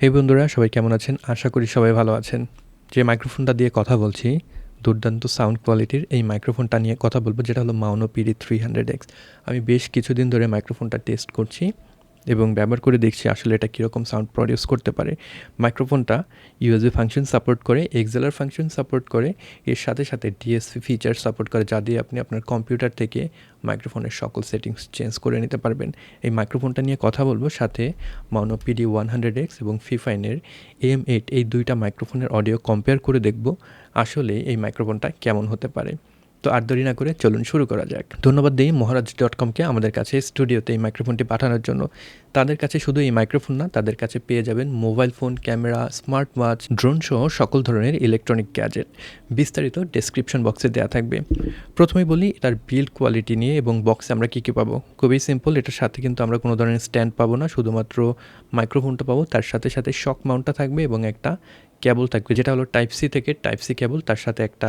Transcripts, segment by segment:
এই বন্ধুরা, সবাই কেমন আছেন? আশা করি সবাই ভালো আছেন। যে মাইক্রোফোনটা দিয়ে কথা বলছি, দুর্দান্ত সাউন্ড কোয়ালিটির এই মাইক্রোফোনটা নিয়ে কথা বলব, যেটা হলো Maono PD three hundred X. আমি বেশ কিছুদিন ধরে মাইক্রোফোনটা টেস্ট করছি। এবং ব্যবহার করে দেখছি আসলে এটা কীরকম সাউন্ড প্রডিউস করতে পারে। মাইক্রোফোনটা ইউএসবি ফাংশন সাপোর্ট করে এক্সেলার ফাংশন সাপোর্ট করে, এর সাথে সাথে ডিএসপি ফিচার সাপোর্ট করে, যা দিয়ে আপনি আপনার কম্পিউটার থেকে মাইক্রোফোনের সকল সেটিংস চেঞ্জ করে নিতে পারবেন। এই মাইক্রোফোনটা নিয়ে কথা বলব, সাথে Maono PD one hundred X এবং ফিফাইনের এম এইট এই দুইটা মাইক্রোফোনের অডিও কম্পেয়ার করে দেখব, আসলে এই মাইক্রোফোনটা কেমন হতে পারে। তো আর দেরি না করে চলুন শুরু করা যাক। ধন্যবাদ দিই মহারাজ ডট কমকে আমাদের কাছে স্টুডিওতে এই মাইক্রোফোনটি পাঠানোর জন্য। তাদের কাছে শুধু এই মাইক্রোফোন না, তাদের কাছে পেয়ে যাবেন mobile phone camera smart watch drone সহ সকল ধরনের ইলেকট্রনিক গ্যাজেট বিস্তারিত ডেসক্রিপশন বক্সে দেওয়া থাকবে। প্রথমেই বলি, এটার বিল্ড কোয়ালিটি নিয়ে এবং বক্সে আমরা কী কী পাবো? খুবই সিম্পল এটার সাথে কিন্তু আমরা কোনো ধরনের স্ট্যান্ড পাবো না, শুধুমাত্র মাইক্রোফোনটা পাবো। তার সাথে সাথে শক মাউন্টটা থাকবে এবং একটা কেবল থাকবে, যেটা হলো টাইপ সি থেকে টাইপ সি কেবল তার সাথে একটা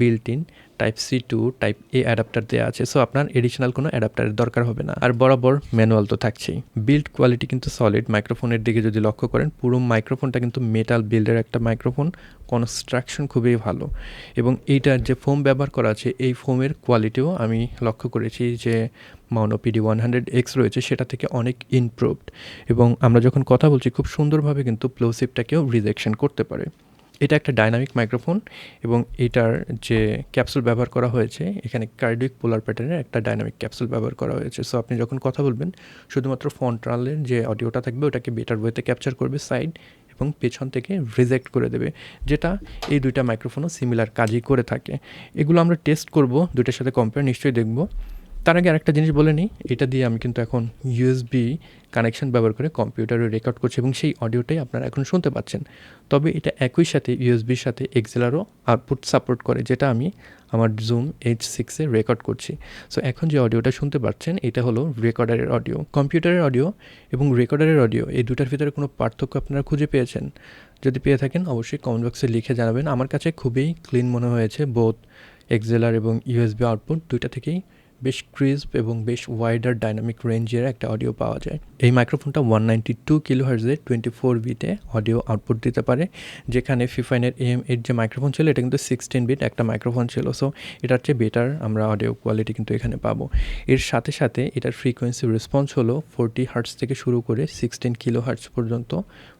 built in type C to type A adapter দেওয়া আছে। সো আপনার এডিশনাল কোনো অ্যাডাপ্টারের দরকার হবে না। আর বরাবর ম্যানুয়াল তো থাকছেই। বিল্ড কোয়ালিটি কিন্তু সলিড মাইক্রোফোনের দিকে যদি লক্ষ্য করেন, পুরো মাইক্রোফোনটা কিন্তু মেটাল বিল্ডের একটা মাইক্রোফোন কনস্ট্রাকশন খুবই ভালো। এবং এইটার যে ফোম ব্যবহার করা আছে, এই ফোমের কোয়ালিটিও আমি লক্ষ্য করেছি যে Maono PD one hundred X রয়েছে, সেটা থেকে অনেক ইমপ্রুভড এবং আমরা যখন কথা বলছি, খুব সুন্দরভাবে কিন্তু প্লোসিভটাকেও রিজেকশন করতে পারে। এটা একটা ডাইনামিক মাইক্রোফোন এবং এটার যে ক্যাপসুল ব্যবহার করা হয়েছে, এখানে কার্ডিক পোলার প্যাটার্নের একটা ডাইনামিক ক্যাপসুল ব্যবহার করা হয়েছে। সো আপনি যখন কথা বলবেন, শুধুমাত্র ফন্ট্রালের যে অডিওটা থাকবে, ওটাকে বেটার ওয়েতে ক্যাপচার করবে সাইড এবং পেছন থেকে রিজেক্ট করে দেবে, যেটা এই দুইটা মাইক্রোফোনও সিমিলার কাজই করে থাকে। এগুলো আমরা টেস্ট করব, দুইটার সাথে কম্পেয়ার নিশ্চয়ই দেখব। তার আগে আরেকটা জিনিস বলে নিই, এটা দিয়ে আমি কিন্তু এখন ইউএসবি কানেকশন ব্যবহার করে কম্পিউটারে রেকর্ড করছি এবং সেই অডিওটাই আপনারা এখন শুনতে পাচ্ছেন। তবে এটা একই সাথে ইউএসবির সাথে এক্সেলারও আউটপুট সাপোর্ট করে, যেটা আমি আমার জুম এইচ সিক্সে রেকর্ড করছি। সো এখন যে অডিওটা শুনতে পাচ্ছেন, এটা হলো রেকর্ডারের অডিও কম্পিউটারের অডিও এবং রেকর্ডারের অডিও এই দুটার ভিতরে কোনো পার্থক্য আপনারা খুঁজে পেয়েছেন? যদি পেয়ে থাকেন, অবশ্যই কমেন্ট বক্সে লিখে জানাবেন। আমার কাছে খুবই ক্লিন মনে হয়েছে বোথ এক্সেলার এবং ইউএসবি আউটপুট দুইটা থেকেই বেশ ক্রিসপ এবং বেশ ওয়াইডার ডাইনামিক রেঞ্জের একটা অডিও পাওয়া যায়। এই মাইক্রোফোনটা ওয়ান নাইনটি টু কিলো হার্জের টোয়েন্টি ফোর বিটে অডিও আউটপুট দিতে পারে, যেখানে ফিফাইনের এম এর যে মাইক্রোফোন ছিল, এটা কিন্তু সিক্সটিন বিট একটা মাইক্রোফোন ছিল। সো এটার চেয়ে বেটার আমরা অডিও কোয়ালিটি কিন্তু এখানে পাবো। এর সাথে সাথে এটার ফ্রিকোয়েন্সি রেসপন্স হলো ফোরটি হার্টস থেকে শুরু করে সিক্সটিন কিলো হার্টস পর্যন্ত।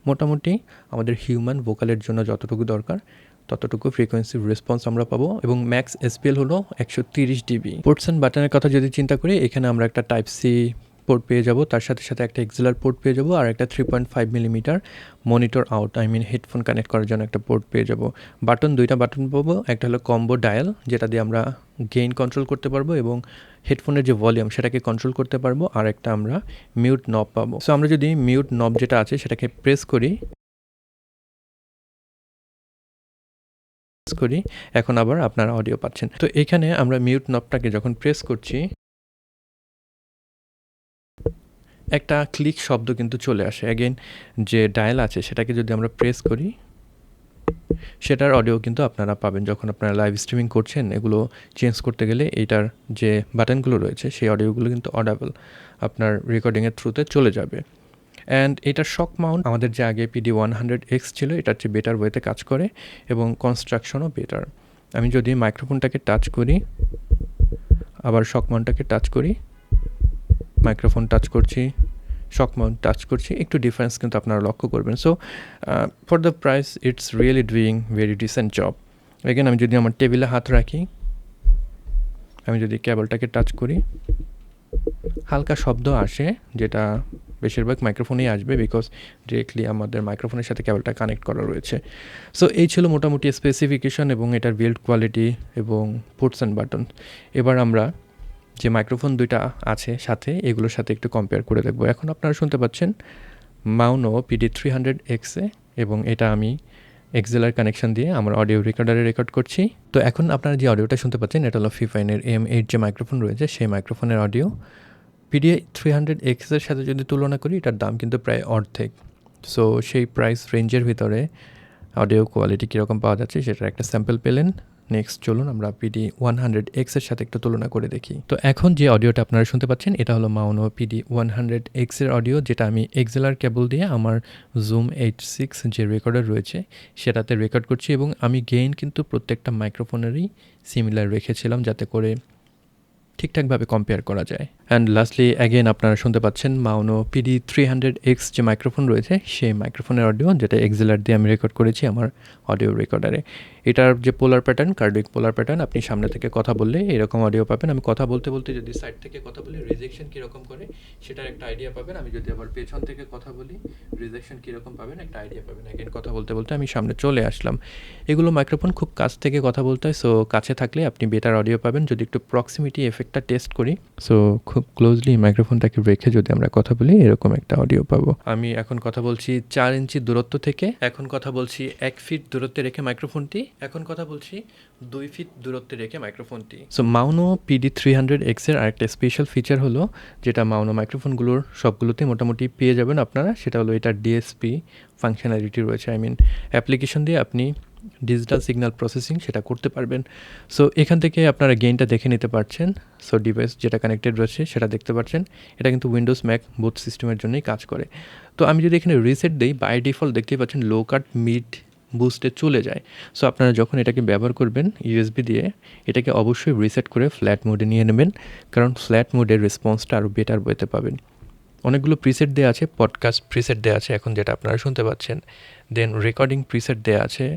মোটামুটি আমাদের হিউম্যান ভোকালের জন্য যতটুকু দরকার। ততটুকু ফ্রিকোয়েন্সি রেসপন্স আমরা পাবো এবং ম্যাক্স এসপিএল হলো একশো তিরিশ ডিবি পোর্টস অ্যান্ড বাটনের কথা যদি চিন্তা করি, এখানে আমরা একটা টাইপ সি পোর্ট পেয়ে যাব, তার সাথে সাথে একটা এক্সেলার পোর্ট পেয়ে যাব আর একটা three point five millimetre monitor out I mean headphone connect করার জন্য একটা পোর্ট পেয়ে যাব। বাটন দুইটা বাটন পাবো, একটা হলো কম্বো ডায়াল যেটা দিয়ে আমরা গেইন কন্ট্রোল করতে পারব এবং হেডফোনের যে ভলিউম সেটাকে কন্ট্রোল করতে পারব, আর একটা আমরা মিউট নব পাবো। সো আমরা যদি মিউট নব যেটা আছে, সেটাকে প্রেস করি করি, এখন আবার আপনারা অডিও পাচ্ছেন। তো এখানে আমরা মিউট নবটাকে যখন প্রেস করছি, একটা ক্লিক শব্দ কিন্তু চলে আসে। অ্যাগেন যে ডায়াল আছে, সেটাকে যদি আমরা প্রেস করি, সেটার অডিও কিন্তু আপনারা পাবেন। যখন আপনারা লাইভ স্ট্রিমিং করছেন, এগুলো চেঞ্জ করতে গেলে এইটার যে বাটনগুলো রয়েছে, সেই অডিওগুলো কিন্তু অডাবল আপনার রেকর্ডিংয়ের থ্রুতে চলে যাবে। অ্যান্ড এটার শক মাউন্ট আমাদের যে আগে পিডি ওয়ান হান্ড্রেড এক্স ছিল, এটার চেয়ে বেটার ওয়েতে কাজ করে এবং কনস্ট্রাকশনও বেটার আমি যদি মাইক্রোফোনটাকে টাচ করি, আবার শক মাউন্টটাকে টাচ করি মাইক্রোফোন টাচ করছি শক মাউন্ট টাচ করছি, একটু ডিফারেন্স কিন্তু আপনারা লক্ষ্য করবেন। So for the price it's really doing very decent job again আমি যদি আমার টেবিলে হাত রাখি, আমি যদি কেবলটাকে টাচ করি, হালকা শব্দ আসে, যেটা বেশিরভাগ মাইক্রোফোনেই আসবে বিকজ ডিরেক্টলি আমাদের মাইক্রোফোনের সাথে কেবলটা কানেক্ট করা রয়েছে। সো এই ছিল মোটামুটি স্পেসিফিকেশন এবং এটার বিল্ড কোয়ালিটি এবং পুটস অ্যান্ড বাটন এবার আমরা যে মাইক্রোফোন দুইটা আছে সাথে, এগুলোর সাথে একটু কম্পেয়ার করে দেখব। এখন আপনারা শুনতে পাচ্ছেন মাউনো পিডি থ্রি হান্ড্রেড এক্সে এবং এটা আমি এক্সেলার কানেকশন দিয়ে আমার অডিও রেকর্ডারে রেকর্ড করছি। তো এখন আপনারা যে অডিওটা শুনতে পাচ্ছেন, এটা হলো ফিফাইনের এম এইট যে মাইক্রোফোন রয়েছে, সেই মাইক্রোফোনের অডিও পিডিএ থ্রি হান্ড্রেড এক্সের সাথে যদি তুলনা করি, এটার দাম কিন্তু প্রায় অর্ধেক। সো সেই প্রাইস রেঞ্জের ভিতরে অডিও কোয়ালিটি কীরকম পাওয়া যাচ্ছে, সেটার একটা স্যাম্পল পেলেন। নেক্সট চলুন আমরা পিডি ওয়ান হান্ড্রেড এক্সের সাথে একটু তুলনা করে দেখি। তো এখন যে অডিওটা আপনারা শুনতে পাচ্ছেন, এটা হলো মাউনো পিডি ওয়ান হান্ড্রেড এক্সের অডিও যেটা আমি এক্সেলার কেবল দিয়ে আমার জুম এইট সিক্স যে রেকর্ডার রয়েছে, সেটাতে রেকর্ড করছি এবং আমি গেইন কিন্তু প্রত্যেকটা মাইক্রোফোনেরই সিমিলার রেখেছিলাম, যাতে করে ঠিকঠাকভাবে কম্পেয়ার করা যায়। অ্যান্ড লাস্টলি অ্যাগেন আপনারা শুনতে পাচ্ছেন Maono PD three hundred X যে মাইক্রোফোন রয়েছে, সেই মাইক্রোফোনের অডিও যেটা এক্সেলার দিয়ে আমি রেকর্ড করেছি আমার অডিও রেকর্ডারে এটার যে polar pattern cardioid polar pattern আপনি সামনে থেকে কথা বললে এরকম অডিও পাবেন। আমি কথা বলতে বলতে যদি সাইড থেকে কথা বলি রিজেকশন কীরকম করে, সেটার একটা আইডিয়া পাবেন। আমি যদি আবার পেছন থেকে কথা বলি রিজেকশন কীরকম পাবেন, একটা আইডিয়া পাবেন। অ্যাগেন কথা বলতে বলতে আমি সামনে চলে আসলাম। এগুলো মাইক্রোফোন খুব কাছ থেকে কথা বলতে হয় সো কাছে থাকলে আপনি বেটার অডিও পাবেন। যদি একটু প্রক্সিমিটি এফেক্টটা টেস্ট করি সো খুব ক্লোজলি মাইক্রোফোনটাকে রেখে যদি আমরা কথা বলি, এরকম একটা অডিও পাবো। আমি এখন কথা বলছি চার ইঞ্চি দূরত্ব থেকে, এখন কথা বলছি এক ফিট দূরত্বে রেখে মাইক্রোফোনটি এখন কথা বলছি দুই ফিট দূরত্বে রেখে মাইক্রোফোনটি so Maono PD three hundred এক্সের আরেকটা স্পেশাল ফিচার হলো, যেটা মাউনো মাইক্রোফোনগুলোর সবগুলোতে মোটামুটি পেয়ে যাবেন আপনারা, সেটা হলো এটা ডিএসপি ফাংশনালিটি রয়েছে। আই মিন অ্যাপ্লিকেশন দিয়ে আপনি ডিজিটাল সিগন্যাল প্রসেসিং সেটা করতে পারবেন। সো এখান থেকে আপনারা গেইনটা দেখে নিতে পারছেন। সো ডিভাইস যেটা কানেক্টেড রয়েছে, সেটা দেখতে পাচ্ছেন এটা কিন্তু উইন্ডোজ ম্যাক বুথ সিস্টেমের জন্যই কাজ করে। তো আমি যদি এখানে রিসেট দিই বাই ডিফল্ট দেখতেই পাচ্ছেন লো কাট মিড বুস্টে চলে যায়। সো আপনারা যখন এটাকে ব্যবহার করবেন ইউএসবি দিয়ে, এটাকে অবশ্যই রিসেট করে ফ্ল্যাট মোডে নিয়ে নেবেন। কারণ ফ্ল্যাট মোডের রেসপন্সটা আরও বেটার বইতে পাবেন। অনেকগুলো প্রিসেট দেওয়া আছে পডকাস্ট প্রিসেট দেওয়া আছে, এখন যেটা আপনারা শুনতে পাচ্ছেন। দেন রেকর্ডিং প্রিসেট দেওয়া আছে।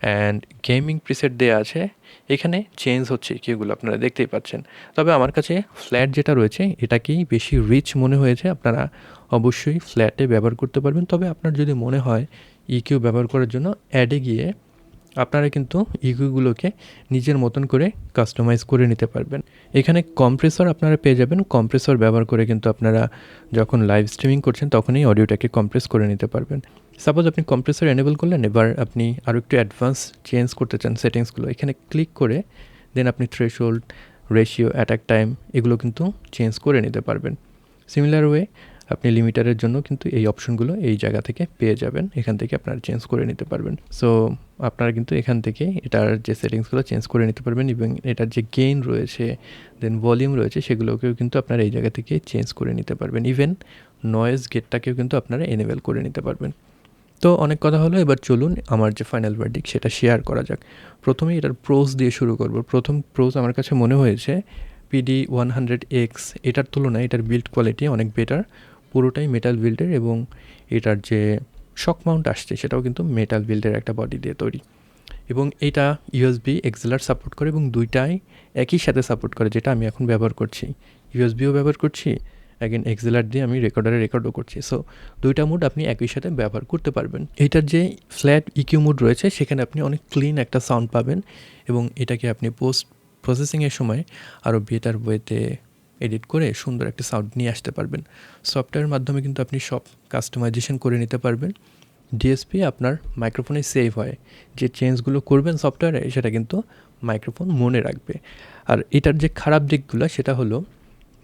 অ্যান্ড গেমিং প্রিসেট দেওয়া আছে। এখানে চেঞ্জ হচ্ছে কিগুলো আপনারা দেখতেই পাচ্ছেন। তবে আমার কাছে ফ্ল্যাট যেটা রয়েছে এটাকেই বেশি রিচ মনে হয়েছে? আপনারা অবশ্যই ফ্ল্যাটে ব্যবহার করতে পারবেন। তবে আপনার যদি মনে হয় ইকিউ ব্যবহার করার জন্য অ্যাডে গিয়ে আপনারা কিন্তু ইকিউগুলোকে নিজের মতন করে কাস্টমাইজ করে নিতে পারবেন। এখানে কম্প্রেসর আপনারা পেয়ে যাবেন। কম্প্রেসর ব্যবহার করে কিন্তু আপনারা যখন লাইভ স্ট্রিমিং করছেন, তখনই অডিওটাকে কম্প্রেস করে নিতে পারবেন। সাপোজ আপনি কম্প্রেসর এনেবল করলেন, এবার আপনি আরও একটু অ্যাডভান্স চেঞ্জ করতে চান সেটিংসগুলো এখানে ক্লিক করে দেন আপনি থ্রেশোল্ড রেশিও অ্যাটাক টাইম এগুলো কিন্তু চেঞ্জ করে নিতে পারবেন। সিমিলার ওয়ে আপনি লিমিটারের জন্য কিন্তু এই অপশনগুলো এই জায়গা থেকে পেয়ে যাবেন। এখান থেকে আপনারা চেঞ্জ করে নিতে পারবেন। সো আপনারা কিন্তু এখান থেকে এটার যে সেটিংসগুলো চেঞ্জ করে নিতে পারবেন এবং এটার যে গেইন রয়েছে দেন ভলিউম রয়েছে, সেগুলোকেও কিন্তু আপনারা এই জায়গা থেকে চেঞ্জ করে নিতে পারবেন। ইভেন নয়েজ গেটটাকেও কিন্তু আপনারা এনেবেল করে নিতে পারবেন। তো অনেক কথা হলো, এবার চলুন আমার যে ফাইনাল ভার্ডিক সেটা শেয়ার করা যাক। প্রথমে এটার প্রোজ দিয়ে শুরু করব। প্রথম প্রোজ আমার কাছে মনে হয়েছে পিডি ওয়ান হান্ড্রেড এক্স এটার তুলনায় এটার বিল্ড কোয়ালিটি অনেক বেটার পুরোটাই মেটাল বিল্ডের এবং এটার যে শক মাউন্ট আসছে সেটাও কিন্তু মেটাল বিল্ডের একটা বডি দিয়ে তৈরি। এবং এটা ইউএসবি এক্সেলার সাপোর্ট করে এবং দুইটাই একই সাথে সাপোর্ট করে, যেটা আমি এখন ব্যবহার করছি। ইউএসবিও ব্যবহার করছি অ্যাগেন এক্সেলার দিয়ে আমি রেকর্ডারে রেকর্ডও করছি। সো দুইটা মুড আপনি একই সাথে ব্যবহার করতে পারবেন। এটার যে ফ্ল্যাট ইকিউ মুড রয়েছে, সেখানে আপনি অনেক ক্লিন একটা সাউন্ড পাবেন এবং এটাকে আপনি পোস্ট প্রসেসিংয়ের সময় আরও বেটার ওয়েতে এডিট করে সুন্দর একটা সাউন্ড নিয়ে আসতে পারবেন। সফটওয়্যারের মাধ্যমে কিন্তু আপনি সব কাস্টমাইজেশন করে নিতে পারবেন। ডিএসপি আপনার মাইক্রোফোনে সেভ হয়। যে চেঞ্জগুলো করবেন সফটওয়্যারে সেটা কিন্তু মাইক্রোফোন মনে রাখবে। আর এটার যে খারাপ দিকগুলো, সেটা হলো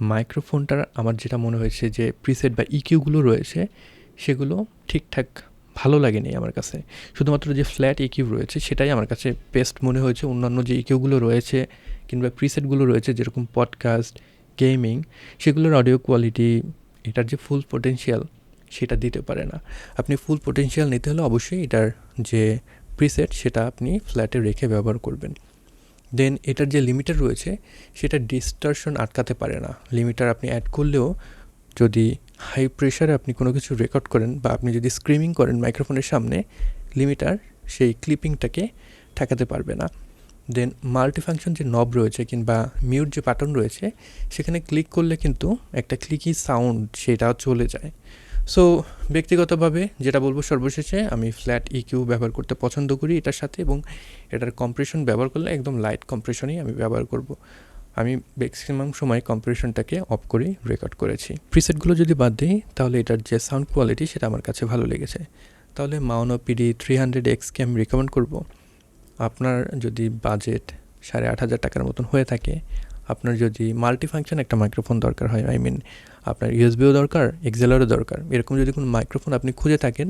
মাইক্রোফোনটার আমার যেটা মনে হয়েছে যে প্রিসেট বা ইকিউগুলো রয়েছে, সেগুলো ঠিকঠাক ভালো লাগেনি আমার কাছে। শুধুমাত্র যে ফ্ল্যাট ইকিউ রয়েছে, সেটাই আমার কাছে বেস্ট মনে হয়েছে। অন্যান্য যে ইকিউগুলো রয়েছে কিংবা প্রিসেটগুলো রয়েছে, যেরকম পডকাস্ট গেমিং সেগুলোর অডিও কোয়ালিটি এটার যে ফুল পোটেন্সিয়াল সেটা দিতে পারে না। আপনি ফুল পোটেন্সিয়াল নিতে হলে অবশ্যই এটার যে প্রিসেট সেটা আপনি ফ্ল্যাটে রেখে ব্যবহার করবেন। দেন এটার যে লিমিটার রয়েছে, সেটা ডিস্টারশন আটকাতে পারে না। লিমিটার আপনি অ্যাড করলেও যদি হাই প্রেশারে আপনি কোনো কিছু রেকর্ড করেন বা আপনি যদি স্ক্রিমিং করেন মাইক্রোফোনের সামনে লিমিটার সেই ক্লিপিংটাকে ঠেকাতে পারবে না। দেন মাল্টিফাংশন যে নব রয়েছে কিংবা মিউট যে বাটন রয়েছে, সেখানে ক্লিক করলে কিন্তু একটা ক্লিকি সাউন্ড সেটাও চলে যায়। সো ব্যক্তিগতভাবে যেটা বলব সর্বশেষে, আমি ফ্ল্যাট ইকিউ ব্যবহার করতে পছন্দ করি এটার সাথে এবং এটার কম্প্রেশন ব্যবহার করলে একদম লাইট কম্প্রেশনই আমি ব্যবহার করব। আমি ম্যাক্সিমাম সময় কম্প্রেশনটাকে অফ করেই রেকর্ড করেছি। প্রিসেটগুলো যদি বাদ দিই, তাহলে এটার যে সাউন্ড কোয়ালিটি সেটা আমার কাছে ভালো লেগেছে। তাহলে মাউনো পিডি থ্রি হান্ড্রেড এক্সকে আমি রেকমেন্ড করব। আপনার যদি বাজেট সাড়ে আট হাজার টাকার মতন হয়ে থাকে আপনার যদি মাল্টি ফাংশন একটা মাইক্রোফোন দরকার হয় আই মিন আপনার ইউএসবিও দরকার এক্সেলারও দরকার। এরকম যদি কোনো মাইক্রোফোন আপনি খুঁজে থাকেন,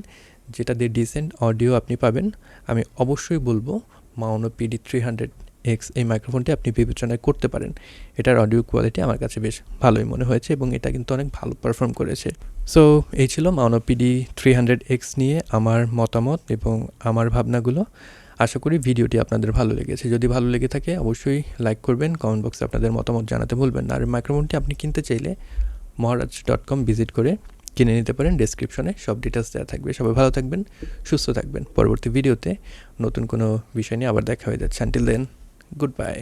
যেটা দিয়ে ডিসেন্ট অডিও আপনি পাবেন, আমি অবশ্যই বলব Maono PD three hundred X এই মাইক্রোফোনটি আপনি বিবেচনায় করতে পারেন। এটার অডিও কোয়ালিটি আমার কাছে বেশ ভালোই মনে হয়েছে এবং এটা কিন্তু অনেক ভালো পারফর্ম করেছে। সো এই ছিল Maono PD three hundred X নিয়ে আমার মতামত এবং আমার ভাবনাগুলো। আশা করি ভিডিওটি আপনাদের ভালো লেগেছে। যদি ভালো লেগে থাকে, অবশ্যই লাইক করবেন কমেন্ট বক্সে আপনাদের মতামত জানাতে ভুলবেন না। আর মাইক্রোফোনটি আপনি কিনতে চাইলে মহারাজ ডট কম ভিজিট করে কিনে নিতে পারেন। ডেসক্রিপশনে সব ডিটেলস দেওয়া থাকবে। সবাই ভালো থাকবেন, সুস্থ থাকবেন। পরবর্তী ভিডিওতে নতুন কোনো বিষয় নিয়ে আবার দেখা হয়ে যাচ্ছে। আনটিল দেন গুড বাই